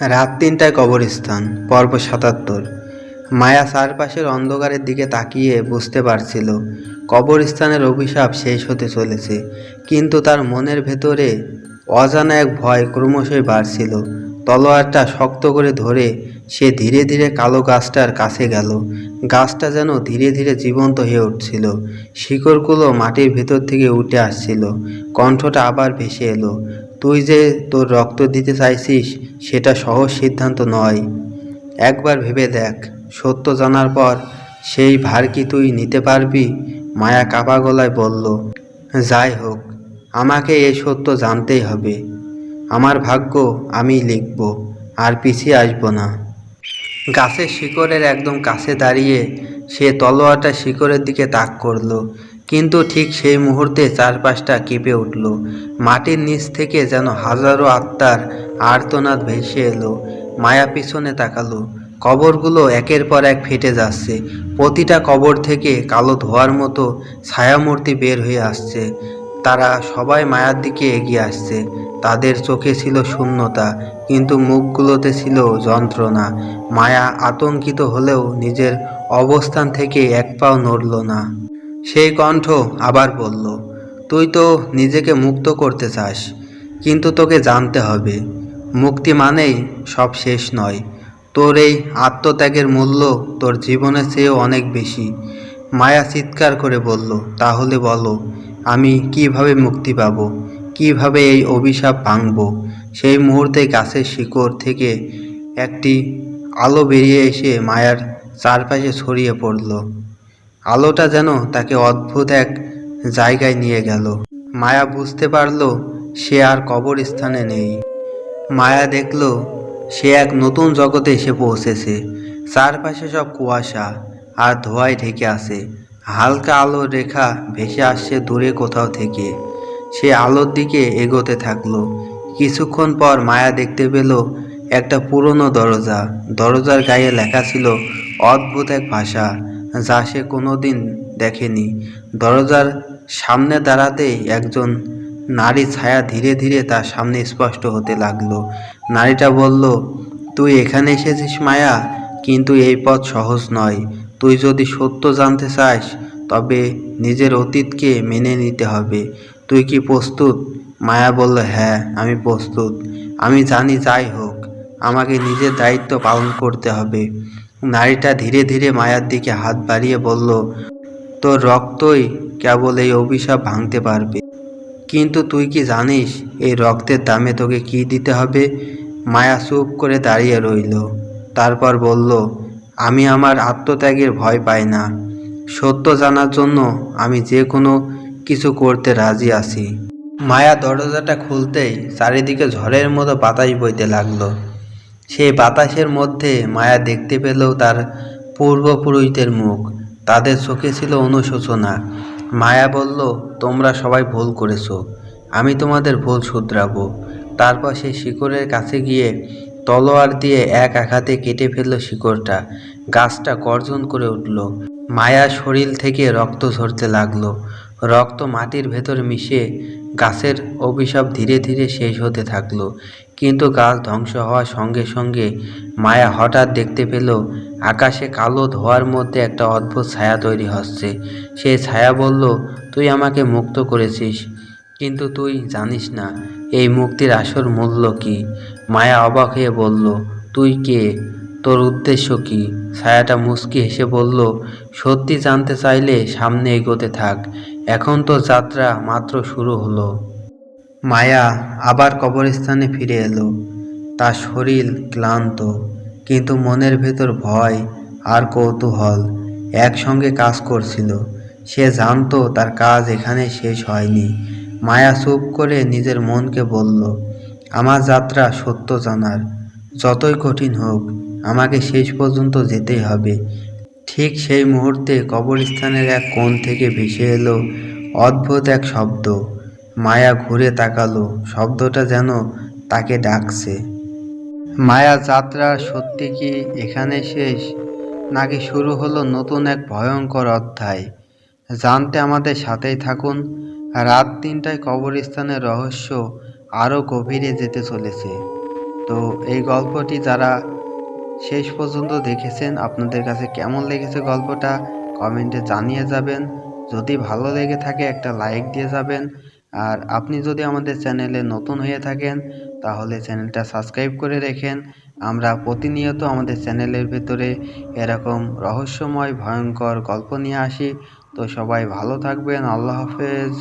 রাত তিনটায় কবরস্থান, পর্ব সাতাত্তর। মায়া চারপাশের অন্ধকারের দিকে তাকিয়ে বুঝতে পারছিল, কবরস্থানের অভিশাপ শেষ হতে চলেছে, কিন্তু তার মনের ভেতরে অজানা এক ভয় ক্রমশই বাড়ছিল। তলোয়ারটা শক্ত করে ধরে সে ধীরে ধীরে কালো গাছটার কাছে গেল। গাছটা যেন ধীরে ধীরে জীবন্ত হয়ে উঠছিল। শিকড়গুলো মাটির ভেতর থেকে উঠে আসছিল। কণ্ঠটা আবার ভেসে এলো। তুই যে তোর রক্ত দিতে চাইছিস, সেটা সহজ সিদ্ধান্ত নয়। একবার ভেবে দেখ, সত্য জানার পর সেই ভার কি তুই নিতে পারবি? মায়া কাপা গলায় বলল, যাই হোক, আমাকে এ সত্য জানতেই হবে। আমার ভাগ্য আমি লিখব, আর পিছিয়ে আসব না। গাছের শিকড়ের একদম কাছে দাঁড়িয়ে সে তলোয়াটা শিকড়ের দিকে তাক করল। কিন্তু ঠিক সেই মুহূর্তে চারপাশটা কেঁপে উঠল। মাটির নিচ থেকে যেন হাজারো আত্মার আর্তনাদ ভেসে এলো, মায়া পিছনে তাকালো। কবরগুলো একের পর এক ফেটে যাচ্ছে। প্রতিটা কবর থেকে কালো ধোয়ার মতো ছায়ামূর্তি বের হয়ে আসছে। তারা সবাই মায়ার দিকে এগিয়ে আসছে। তাদের চোখে ছিল শূন্যতা, কিন্তু মুখগুলোতে ছিল যন্ত্রণা। মায়া আতঙ্কিত হলেও নিজের অবস্থান থেকে এক পাও নড়ল না। সেই কণ্ঠ আবার বলল, তুই তো নিজেকে মুক্ত করতে চাস, কিন্তু তোকে জানতে হবে, মুক্তি মানেই সব শেষ নয়। তোর এই আত্মত্যাগের মূল্য তোর জীবনের চেয়েও অনেক বেশি। মায়া চিৎকার করে বলল, তাহলে বলো, আমি কীভাবে মুক্তি পাব? কীভাবে এই অভিশাপ ভাঙব? সেই মুহূর্তে গাছের শিকড় থেকে একটি আলো বেরিয়ে এসে মায়ার চারপাশে ছড়িয়ে পড়ল। আলোটা যেন তাকে অদ্ভুত এক জায়গায় নিয়ে গেল। মায়া বুঝতে পারল সে আর কবরস্থানে নেই। মায়া দেখল সে এক নতুন জগতে এসে পৌঁছেছে। চারপাশে সব কুয়াশা আর ধোঁয়ায় ঢেকে আছে। হালকা আলোর রেখা ভেসে আসছে দূরে কোথাও থেকে। সে আলোর দিকে এগোতে থাকল। কিছুক্ষণ পর মায়া দেখতে পেল একটা পুরনো দরজা। দরজার গায়ে লেখা ছিল অদ্ভুত এক ভাষা। যা সে কোনোদিন দেখেনি। দরজার সামনে দাঁড়াতেই একজন নারী ছায়া ধীরে ধীরে তার সামনে স্পষ্ট হতে লাগল। নারীটা বলল, তুই এখানে এসেছিস মায়া, কিন্তু এই পথ সহজ নয়। তুই যদি সত্য জানতে চাস, তবে নিজের অতীতকে মেনে নিতে হবে। তুই কি প্রস্তুত? মায়া বলল হ্যাঁ আমি প্রস্তুত। আমি জানি যাই হোক, আমাকে নিজের দায়িত্ব পালন করতে হবে। নারীটা ধীরে ধীরে মায়ার দিকে হাত বাড়িয়ে বলল, তোর রক্তই কেবল এই অভিশাপ ভাঙতে পারবে। কিন্তু তুই কি জানিস, এই রক্তের দামে তোকে কি দিতে হবে? মায়া চুপ করে দাঁড়িয়ে রইল। তারপর বলল, আমি আমার আত্মত্যাগের ভয় পাই না। সত্য জানার জন্য আমি যে কোনো কিছু করতে রাজি আছি। মায়া দরজাটা খুলতেই চারিদিকে ঝড়ের মতো বাতাস বইতে লাগল। সেই বাতাসের মধ্যে মায়া দেখতে পেল তার পূর্বপুরুষদের মুখ, তাদের চোখে ছিল অনুশোচনা। মায়া বলল, তোমরা সবাই ভুল করেছ, আমি তোমাদের ভুল শুধরাবো। তারপর সে শিকড়ের কাছে গিয়ে তলোয়ার দিয়ে এক আঘাতে কেটে ফেলল শিকড়টা, গাছটা গর্জন করে উঠল। মায়ার শরীর থেকে রক্ত ঝরতে লাগল। রক্ত মাটির ভেতর মিশে গাছের অভিশাপ ধীরে ধীরে শেষ হতে থাকল। কিন্তু গাছ ধ্বংস হওয়ার সঙ্গে সঙ্গে মায়া হঠাৎ দেখতে পেল, আকাশে কালো ধোয়ার মধ্যে একটা অদ্ভুত ছায়া তৈরি হচ্ছে। সেই ছায়া বলল, তুই আমাকে মুক্ত করেছিস, কিন্তু তুই জানিস না, এই মুক্তির আসল মূল্য কি? মায়া অবাক হয়ে বলল, তুই কে? তোর উদ্দেশ্য কি? ছায়াটা মুচকি হেসে বলল, সত্যি জানতে চাইলে সামনে এগোতে থাক, এখন তো যাত্রা মাত্র শুরু হলো। মায়া আবার কবরস্থানে ফিরে এলো। তার শরীর ক্লান্ত, কিন্তু মনের ভেতর ভয় আর কৌতূহল একসঙ্গে কাজ করছিল। সে জানতো তার কাজ এখানে শেষ হয়নি। মায়া চুপ করে নিজের মনকে বলল, আমার যাত্রা সত্য জানার। যতই কঠিন হোক, আমাকে শেষ পর্যন্ত যেতেই হবে। ঠিক সেই মুহূর্তে কবরস্থানের এক কোণ থেকে ভেসে এলো অদ্ভুত এক শব্দ। মায়া ঘুরে তাকালো, শব্দটা যেন তাকে ডাকছে। মায়া, যাত্রা সত্যি কি এখানে শেষ? নাকি শুরু হলো নতুন এক ভয়ঙ্কর অধ্যায়? জানতে আমাদের সাথেই থাকুন। রাত তিনটায় কবরস্থানের রহস্য আরও গভীরে যেতে চলেছে। তো এই গল্পটি যারা শেষ পর্যন্ত দেখেছেন, আপনাদের কাছে কেমন লেগেছে গল্পটা, কমেন্টে জানিয়ে যাবেন। যদি ভালো লেগে থাকে, একটা লাইক দিয়ে যাবেন। আর আপনি যদি আমাদের চ্যানেলে নতুন হয়ে থাকেন, তাহলে চ্যানেলটা সাবস্ক্রাইব করে রেখেন। আমরা প্রতিনিয়ত আমাদের চ্যানেলের ভেতরে এরকম রহস্যময়, ভয়ঙ্কর গল্প নিয়ে আসি। তো সবাই ভালো থাকবেন। আল্লাহ হাফেজ।